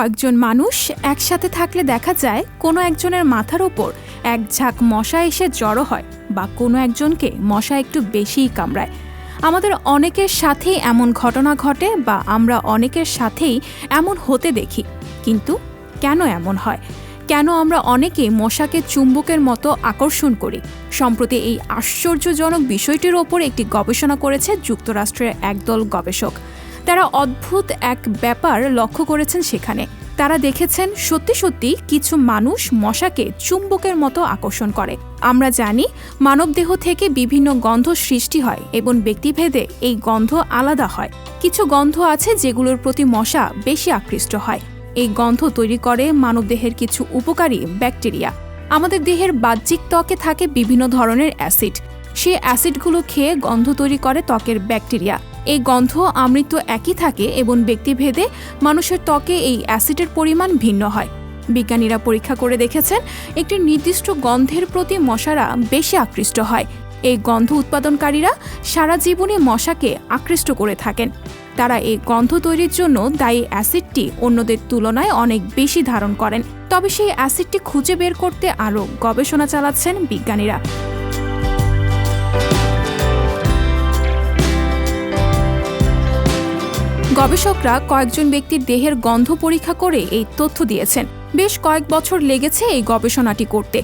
কয়েকজন মানুষ একসাথে থাকলে দেখা যায় কোনো একজনের মাথার ওপর এক ঝাঁক মশা এসে জড়ো হয় বা কোনো একজনকে মশা একটু বেশিই কামড়ায়। আমাদের অনেকের সাথেই এমন ঘটনা ঘটে বা আমরা অনেকের সাথেই এমন হতে দেখি। কিন্তু কেন এমন হয়? কেন আমরা অনেকে মশাকে চুম্বকের মতো আকর্ষণ করি? সম্প্রতি এই আশ্চর্যজনক বিষয়টির ওপর একটি গবেষণা করেছে যুক্তরাষ্ট্রের একদল গবেষক। তারা অদ্ভুত এক ব্যাপার লক্ষ্য করেছেন সেখানে। তারা দেখেছেন সত্যি সত্যি কিছু মানুষ মশাকে চুম্বকের মতো আকর্ষণ করে। আমরা জানি মানবদেহ থেকে বিভিন্ন গন্ধ সৃষ্টি হয় এবং ব্যক্তিভেদে এই গন্ধ আলাদা হয়। কিছু গন্ধ আছে যেগুলোর প্রতি মশা বেশি আকৃষ্ট হয়। এই গন্ধ তৈরি করে মানবদেহের কিছু উপকারী ব্যাকটেরিয়া। আমাদের দেহের বাহ্যিক ত্বকে থাকে বিভিন্ন ধরনের অ্যাসিড। সেই অ্যাসিডগুলো খেয়ে গন্ধ তৈরি করে ত্বকের ব্যাকটেরিয়া। এই গন্ধ আমৃত্য একই থাকে এবং ব্যক্তিভেদে মানুষের ত্বকে এই অ্যাসিডের পরিমাণ ভিন্ন হয়। বিজ্ঞানীরা পরীক্ষা করে দেখেছেন, একটি নির্দিষ্ট গন্ধের প্রতি মশারা বেশি আকৃষ্ট হয়। এই গন্ধ উৎপাদনকারীরা সারা জীবনে মশাকে আকৃষ্ট করে থাকেন। তারা এই গন্ধ তৈরির জন্য দায়ী অ্যাসিডটি অন্যদের তুলনায় অনেক বেশি ধারণ করেন। তবে সেই অ্যাসিডটি খুঁজে বের করতে আরও গবেষণা চালাচ্ছেন বিজ্ঞানীরা। গবেষকরা কয়েকজন ব্যক্তির দেহের গন্ধ পরীক্ষা করে এই তথ্য দিয়েছেন। বেশ কয়েক বছর লেগেছে এই গবেষণাটি করতে।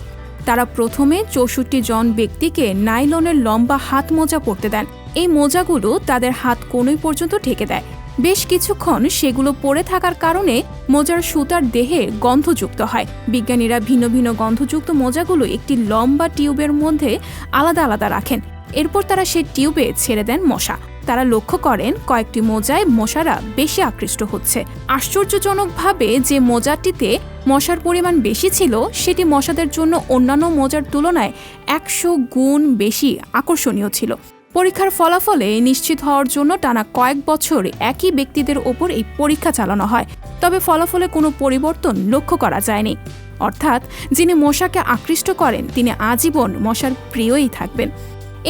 তারা প্রথমে চৌষট্টি জন ব্যক্তিকে নাইলনের লম্বা হাত মোজা পরতে দেন। এই মোজাগুলো তাদের হাত কোনোই পর্যন্ত ঢেকে দেয়। বেশ কিছুক্ষণ সেগুলো পরে থাকার কারণে মোজার সুতার দেহে গন্ধযুক্ত হয়। বিজ্ঞানীরা ভিন্ন ভিন্ন গন্ধযুক্ত মোজাগুলো একটি লম্বা টিউবের মধ্যে আলাদা আলাদা রাখেন। এরপর তারা সেই টিউবে ছেড়ে দেন মশা। তারা লক্ষ্য করেন কয়েকটি মোজায় মশারা বেশি আকৃষ্ট হচ্ছে। আশ্চর্যজনকভাবে যে মোজাটিতে মশার পরিমাণ বেশি ছিল, সেটি মশাদের জন্য অন্যান্য মোজার তুলনায় একশো গুণ বেশি আকর্ষণীয় ছিল। পরীক্ষার ফলাফলে নিশ্চিত হওয়ার জন্য টানা কয়েক বছর একই ব্যক্তিদের ওপর এই পরীক্ষা চালানো হয়। তবে ফলাফলে কোনো পরিবর্তন লক্ষ্য করা যায়নি। অর্থাৎ, যিনি মশাকে আকৃষ্ট করেন, তিনি আজীবন মশার প্রিয়ই থাকবেন।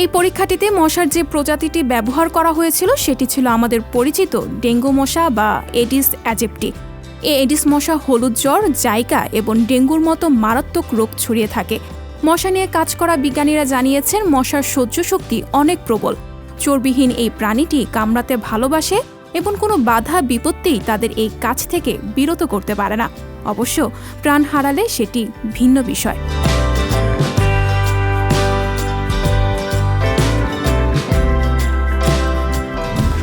এই পরীক্ষাটিতে মশার যে প্রজাতিটি ব্যবহার করা হয়েছিল, সেটি ছিল আমাদের পরিচিত ডেঙ্গু মশা বা এডিস অ্যাজেপ্টি। এ এডিস মশা হলুদ জ্বর, জাইকা এবং ডেঙ্গুর মতো মারাত্মক রোগ ছড়িয়ে থাকে। মশা নিয়ে কাজ করা বিজ্ঞানীরা জানিয়েছেন, মশার সহ্য শক্তি অনেক প্রবল। চর্বিহীন এই প্রাণীটি কামড়াতে ভালোবাসে এবং কোনো বাধা বিপত্তিই তাদের এই কাজ থেকে বিরত করতে পারে না। অবশ্য প্রাণ হারালে সেটি ভিন্ন বিষয়।